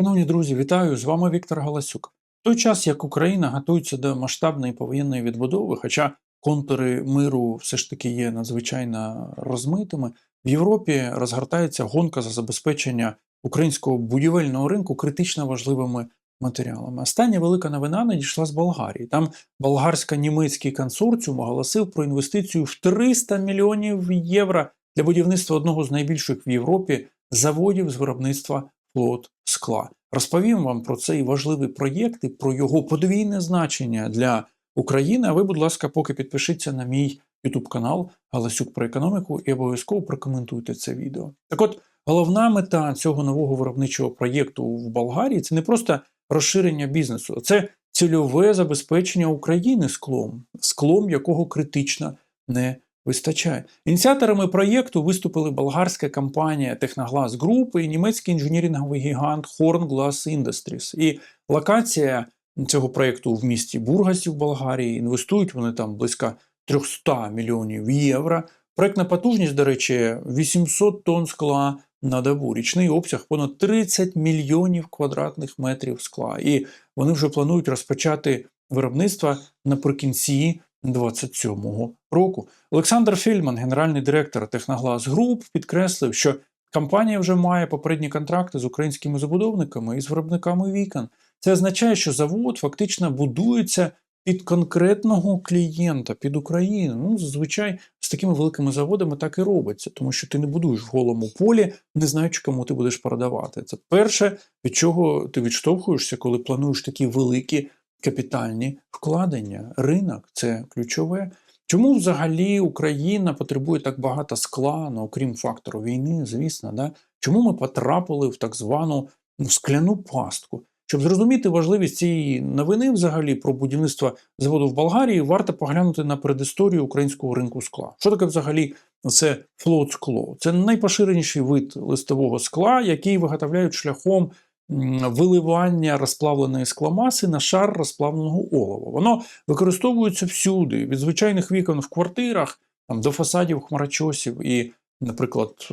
Шановні друзі, вітаю! З вами Віктор Галасюк. В той час, як Україна готується до масштабної повоєнної відбудови, хоча контури миру все ж таки є надзвичайно розмитими, в Європі розгортається гонка за забезпечення українського будівельного ринку критично важливими матеріалами. Остання велика новина надійшла з Болгарії. Там болгарсько-німецький консорціум оголосив про інвестицію в 300 мільйонів євро для будівництва одного з найбільших в Європі заводів з виробництва флот скла. Розповім вам про цей важливий проєкт і про його подвійне значення для України. А ви, будь ласка, поки підпишіться на мій YouTube канал Галасюк про економіку і обов'язково прокоментуйте це відео. Так от, головна мета цього нового виробничого проєкту в Болгарії це не просто розширення бізнесу, це цільове забезпечення України склом, склом якого критично не вистачає. Ініціаторами проєкту виступили болгарська компанія Technoglass Group і німецький інженіринговий гігант Horn Glass Industries. І локація цього проєкту в місті Бургасі в Болгарії. Інвестують вони там близько 300 мільйонів євро. Проєктна потужність, до речі, 800 тонн скла на добу. Річний обсяг понад 30 мільйонів квадратних метрів скла. І вони вже планують розпочати виробництво наприкінці 27-го року. Олександр Фільман, генеральний директор Technoglass Group, підкреслив, що компанія вже має попередні контракти з українськими забудовниками і з виробниками вікон. Це означає, що завод фактично будується під конкретного клієнта, під Україну. Ну, зазвичай з такими великими заводами так і робиться, тому що ти не будуєш в голому полі, не знаючи, кому ти будеш продавати. Це перше, від чого ти відштовхуєшся, коли плануєш такі великі капітальні вкладення. Ринок це ключове. Чому взагалі Україна потребує так багато скла, ну, окрім фактору війни, звісно, да? чому ми потрапили в так звану ну, скляну пастку? Щоб зрозуміти важливість цієї новини, взагалі про будівництво заводу в Болгарії, варто поглянути на передісторію українського ринку скла. Що таке взагалі це флот скло? Це найпоширеніший вид листового скла, який виготовляють шляхом виливання розплавленої скламаси на шар розплавленого олова. Воно використовується всюди, від звичайних вікон в квартирах там, до фасадів хмарочосів і, наприклад,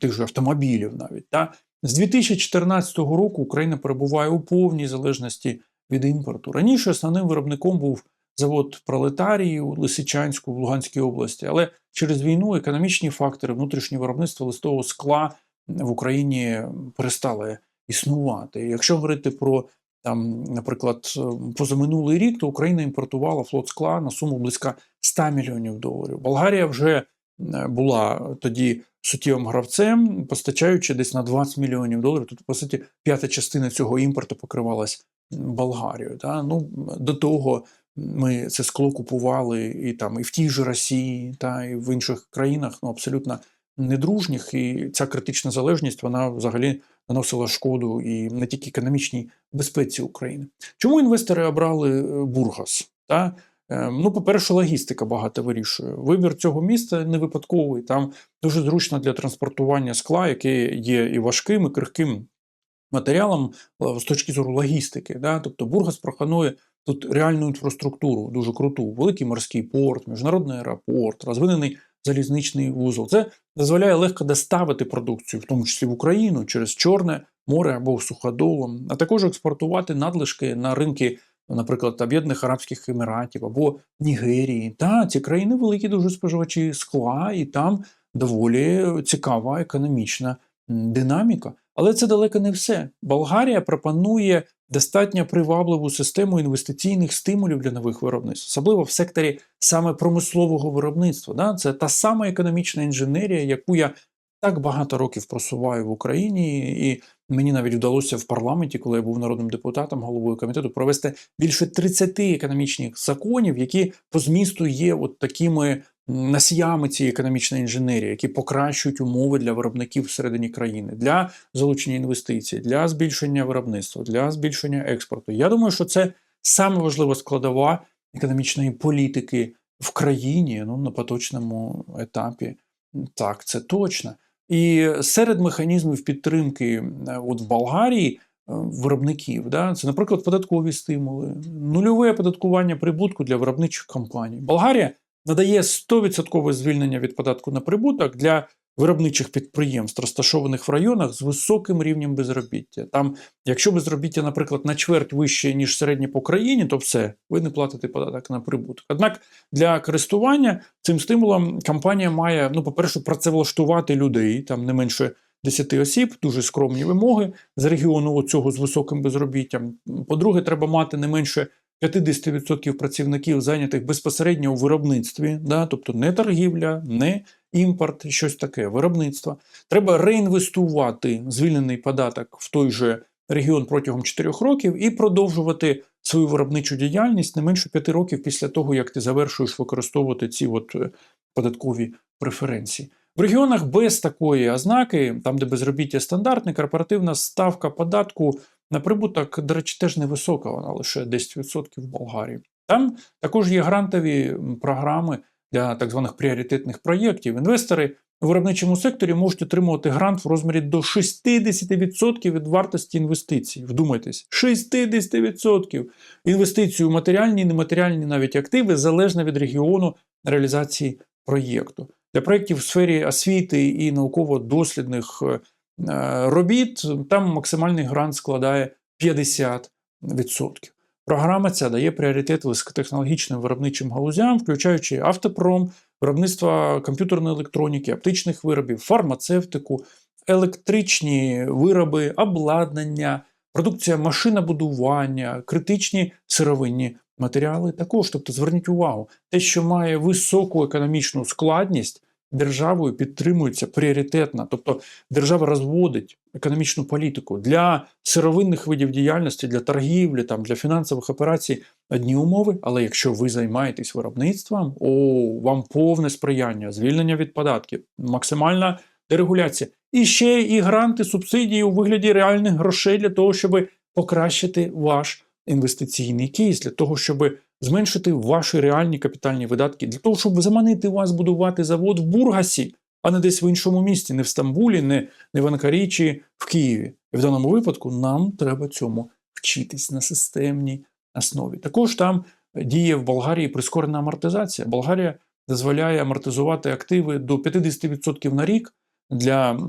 тих же автомобілів навіть. Та? З 2014 року Україна перебуває у повній залежності від імпорту. Раніше основним виробником був завод Пролетарії у Лисичанську в Луганській області, але через війну економічні фактори внутрішнє виробництво листового скла в Україні перестали існувати. Якщо говорити про там, наприклад, позаминулий рік, то Україна імпортувала флот скла на суму близько 100 мільйонів доларів. Болгарія вже була тоді суттєвим гравцем, постачаючи десь на 20 мільйонів доларів. Тут, по суті, п'ята частина цього імпорту покривалась Болгарією. Та? Ну, До того ми це скло купували і там і в тій же Росії, та і в інших країнах ну, абсолютно недружніх. І ця критична залежність вона взагалі наносила шкоду і не тільки економічній безпеці України. Чому інвестори обрали Бургас? Та? Ну, по-перше, логістика багато вирішує. Вибір цього міста не випадковий. Там дуже зручно для транспортування скла, яке є і важким, і крихким матеріалом з точки зору логістики. Да? Тобто Бургас пропонує тут реальну інфраструктуру, дуже круту, великий морський порт, міжнародний аеропорт, розвинений залізничний вузол. Це дозволяє легко доставити продукцію, в тому числі в Україну, через Чорне море або суходолом, а також експортувати надлишки на ринки наприклад, Об'єднаних Арабських Еміратів або Нігерії. Та ці країни великі дуже споживачі скла, і там доволі цікава економічна динаміка. Але це далеко не все. Болгарія пропонує достатньо привабливу систему інвестиційних стимулів для нових виробництв, особливо в секторі саме промислового виробництва. Да? Це та сама економічна інженерія, яку я так багато років просуваю в Україні, і мені навіть вдалося в парламенті, коли я був народним депутатом, головою комітету, провести більше 30 економічних законів, які по змісту є от такими носіями цієї економічної інженерії, які покращують умови для виробників всередині країни, для залучення інвестицій, для збільшення виробництва, для збільшення експорту. Я думаю, що це саме важлива складова економічної політики в країні ну, на поточному етапі. Так, це точно. І серед механізмів підтримки е, от в Болгарії е, виробників, да, це, наприклад, податкові стимули, нульове оподаткування прибутку для виробничих компаній. Болгарія надає 100% звільнення від податку на прибуток для виробничих підприємств, розташованих в районах з високим рівнем безробіття. Там, якщо безробіття, наприклад, на чверть вище, ніж середнє по країні, то все, ви не платите податок на прибуток. Однак для користування цим стимулом компанія має, ну, по-перше, працевлаштувати людей, там не менше 10 осіб, дуже скромні вимоги з регіону цього з високим безробіттям. По-друге, треба мати не менше 50% працівників зайнятих безпосередньо у виробництві, да, тобто не торгівля, не імпорт, щось таке, виробництво. Треба реінвестувати звільнений податок в той же регіон протягом 4 років і продовжувати свою виробничу діяльність не менше 5 років після того, як ти завершуєш використовувати ці от е, податкові преференції. В регіонах без такої ознаки, там де безробіття стандартне, корпоративна ставка податку на прибуток, до речі, теж невисока, вона лише 10% в Болгарії. Там також є грантові програми для так званих пріоритетних проєктів. Інвестори у виробничому секторі можуть отримувати грант в розмірі до 60% від вартості інвестицій. Вдумайтесь, 60% інвестицій у матеріальні і нематеріальні навіть активи залежно від регіону реалізації проєкту. Для проєктів в сфері освіти і науково-дослідних е, робіт там максимальний грант складає 50%. Програма ця дає пріоритет високотехнологічним виробничим галузям, включаючи автопром, виробництво комп'ютерної електроніки, оптичних виробів, фармацевтику, електричні вироби, обладнання, продукція машинобудування, критичні сировинні матеріали також. Тобто, зверніть увагу, те, що має високу економічну складність, державою підтримується пріоритетно. Тобто держава розводить економічну політику для сировинних видів діяльності, для торгівлі, там, для фінансових операцій одні умови. Але якщо ви займаєтесь виробництвом, о, вам повне сприяння, звільнення від податків, максимальна дерегуляція. І ще і гранти, субсидії у вигляді реальних грошей для того, щоб покращити ваш інвестиційний кейс, для того, щоб зменшити ваші реальні капітальні видатки, для того, щоб заманити вас будувати завод в Бургасі, а не десь в іншому місті, не в Стамбулі, не, не в Анкарі чи в Києві. І в даному випадку нам треба цьому вчитись на системній основі. Також там діє в Болгарії прискорена амортизація. Болгарія дозволяє амортизувати активи до 50% на рік для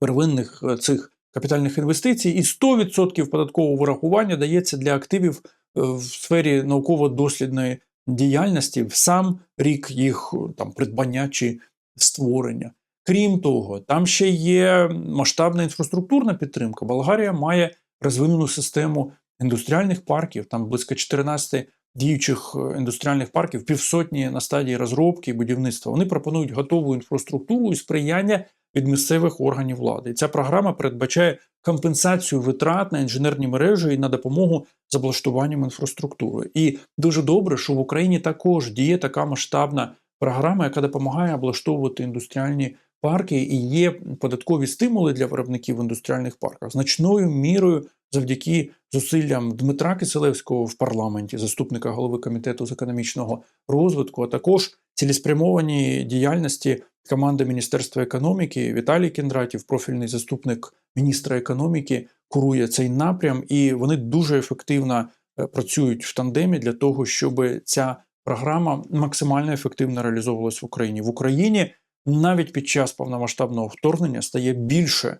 первинних е, цих капітальних інвестицій, і 100% податкового вирахування дається для активів в сфері науково-дослідної діяльності в сам рік їх е, там придбання чи створення. Крім того, там ще є масштабна інфраструктурна підтримка. Болгарія має розвинену систему індустріальних парків, там близько 14 діючих е, індустріальних парків, півсотні на стадії розробки і будівництва. Вони пропонують готову інфраструктуру і сприяння від місцевих органів влади. І ця програма передбачає компенсацію витрат на інженерні мережі і на допомогу з облаштуванням інфраструктури. І дуже добре, що в Україні також діє така масштабна програма, яка допомагає облаштовувати індустріальні парки, і є податкові стимули для виробників в індустріальних парках. Значною мірою завдяки зусиллям Дмитра Киселевського в парламенті, заступника голови комітету з економічного розвитку, а також цілеспрямовані діяльності команди Міністерства економіки Віталій Кіндратів, профільний заступник міністра економіки, курує цей напрям, і вони дуже ефективно е, працюють в тандемі для того, щоб ця програма максимально ефективно реалізовувалась в Україні. В Україні навіть під час повномасштабного вторгнення стає більше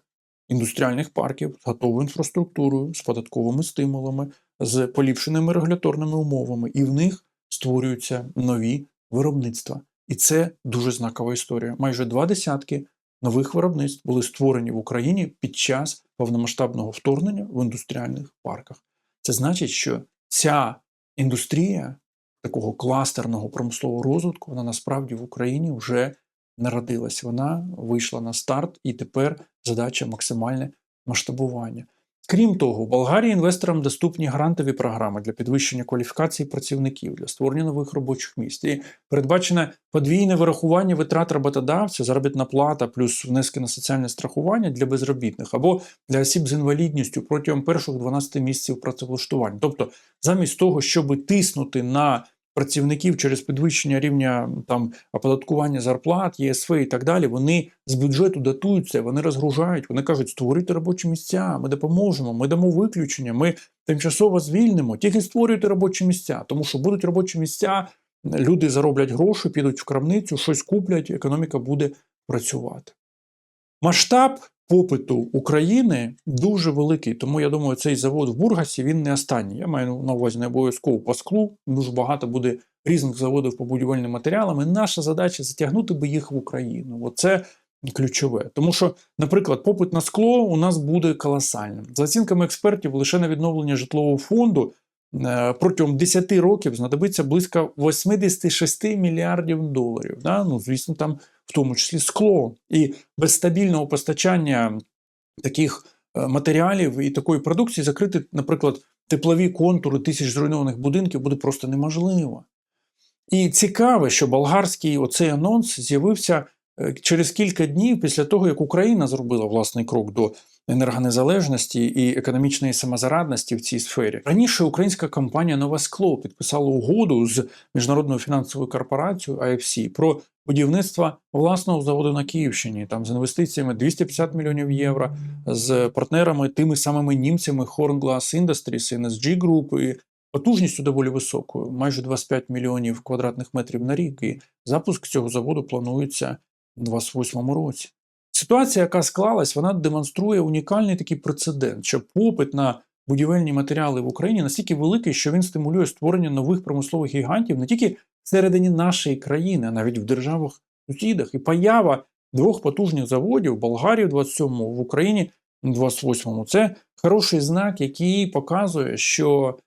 індустріальних парків з готовою інфраструктурою, з податковими стимулами, з поліпшеними регуляторними умовами, і в них створюються нові виробництва. І це дуже знакова історія. Майже два десятки нових виробництв були створені в Україні під час повномасштабного вторгнення в індустріальних парках. Це значить, що ця індустрія такого кластерного промислового розвитку, вона насправді в Україні вже народилась. Вона вийшла на старт, і тепер задача максимальне масштабування. Крім того, Болгарії інвесторам доступні грантові програми для підвищення кваліфікації працівників, для створення нових робочих місць. І передбачене подвійне вирахування витрат роботодавця, заробітна плата плюс внески на соціальне страхування для безробітних або для осіб з інвалідністю протягом перших 12 місяців працевлаштування. Тобто, замість того, щоб тиснути на працівників через підвищення рівня там оподаткування зарплат, ЄСВ і так далі, вони з бюджету датуються, вони розгружають, вони кажуть, створити робочі місця, ми допоможемо, ми дамо виключення, ми тимчасово звільнимо, тільки створюйте робочі місця, тому що будуть робочі місця, люди зароблять гроші, підуть в крамницю, щось куплять, економіка буде працювати. масштаб попиту України дуже великий. Тому я думаю, цей завод в Бургасі він не останній. Я маю на увазі не обов'язково по склу. Дуже багато буде різних заводів по будівельним матеріалам. І наша задача затягнути би їх в Україну. Оце ключове. Тому що, наприклад, попит на скло у нас буде колосальним. За оцінками експертів, лише на відновлення житлового фонду е, протягом 10 років знадобиться близько 86 мільярдів доларів. Да? Ну, звісно, там в тому числі скло. І без стабільного постачання таких е, матеріалів і такої продукції закрити, наприклад, теплові контури тисяч зруйнованих будинків буде просто неможливо. І цікаво, що болгарський оцей анонс з'явився е, через кілька днів після того, як Україна зробила власний крок до енергонезалежності і економічної самозарадності в цій сфері. Раніше українська компанія Нове Скло підписала угоду з міжнародною фінансовою корпорацією IFC про будівництво власного заводу на Київщині, там з інвестиціями 250 мільйонів євро, з партнерами тими самими німцями Horn Glass Industries, NSG Group, і потужністю доволі високою, майже 25 мільйонів квадратних метрів на рік. І запуск цього заводу планується у 2028 році. Ситуація, яка склалась, вона демонструє унікальний такий прецедент, що попит на будівельні матеріали в Україні настільки великий, що він стимулює створення нових промислових гігантів не тільки всередині нашої країни, а навіть в державах сусідах. І поява двох потужних заводів в Болгарії в 27-му, в Україні в 28-му це хороший знак, який показує, що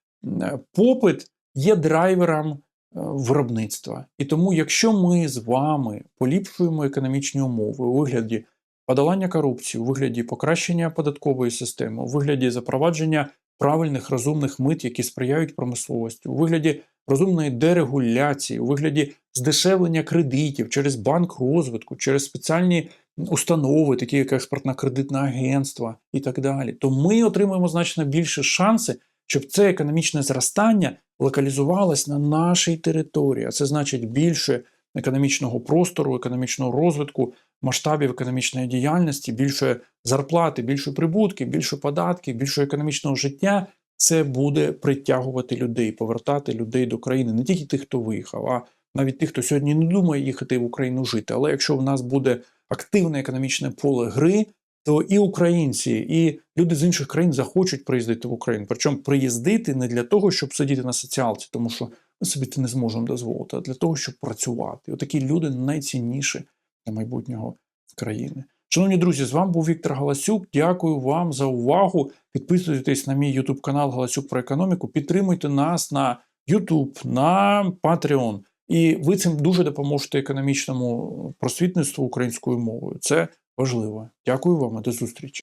попит є драйвером е, виробництва. І тому, якщо ми з вами поліпшуємо економічні умови у вигляді подолання корупції, у вигляді покращення податкової системи, у вигляді запровадження правильних розумних мит, які сприяють промисловості, у вигляді розумної дерегуляції, у вигляді здешевлення кредитів через банк розвитку, через спеціальні установи, такі як експортно-кредитне агентство і так далі, то ми отримуємо значно більше шанси, щоб це економічне зростання локалізувалось на нашій території. А це значить більше економічного простору, економічного розвитку, масштабів економічної діяльності, більше зарплати, більше прибутки, більше податків, більше економічного життя. Це буде притягувати людей, повертати людей до країни, не тільки тих, хто виїхав, а навіть тих, хто сьогодні не думає їхати в Україну жити. Але якщо в нас буде активне економічне поле гри, то і українці, і люди з інших країн захочуть приїздити в Україну. Причому приїздити не для того, щоб сидіти на соціалці, тому що собі це не зможемо дозволити, а для того, щоб працювати. Отакі люди найцінніші для майбутнього країни. Шановні друзі, з вами був Віктор Галасюк. Дякую вам за увагу. Підписуйтесь на мій YouTube канал Галасюк про економіку. Підтримуйте нас на YouTube, на Patreon. І ви цим дуже допоможете економічному просвітництву українською мовою. Це важливо. Дякую вам і до зустрічі.